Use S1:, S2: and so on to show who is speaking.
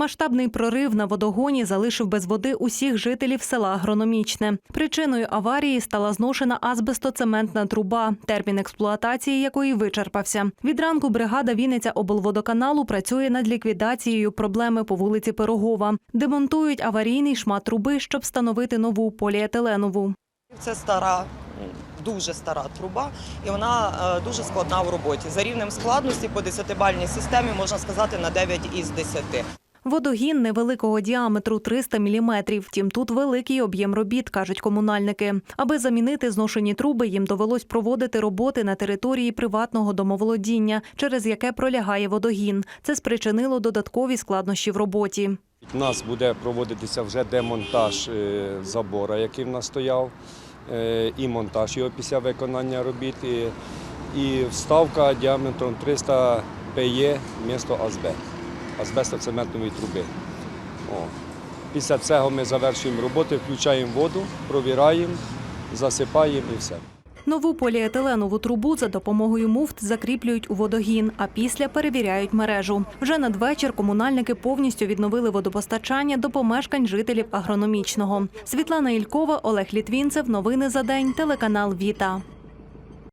S1: Масштабний прорив на водогоні залишив без води усіх жителів села Агрономічне. Причиною аварії стала зношена азбестоцементна труба, термін експлуатації якої вичерпався. Від ранку бригада Вінниця облводоканалу працює над ліквідацією проблеми по вулиці Пирогова. Демонтують аварійний шмат труби, щоб встановити нову поліетиленову.
S2: Це стара, дуже стара труба, і вона е, дуже складна в роботі. За рівнем складності по 10-бальній системі можна сказати на 9 із 10.
S1: Водогін невеликого діаметру 300 мм, втім тут великий об'єм робіт, кажуть комунальники. Аби замінити зношені труби, їм довелось проводити роботи на території приватного домоволодіння, через яке пролягає водогін. Це спричинило додаткові складнощі в роботі.
S3: У нас буде проводитися вже демонтаж е, забора, який в нас стояв, е, і монтаж його після виконання робіт, і, вставка діаметром 300 ПЄ місто АЗБ, азбестоцементної труби. О. Після цього ми завершуємо роботи, включаємо воду, провіраємо, засипаємо і все.
S1: Нову поліетиленову трубу за допомогою муфт закріплюють у водогін, а після перевіряють мережу. Вже надвечір комунальники повністю відновили водопостачання до помешкань жителів агрономічного. Світлана Ількова, Олег Літвінцев. Новини за день. Телеканал Віта.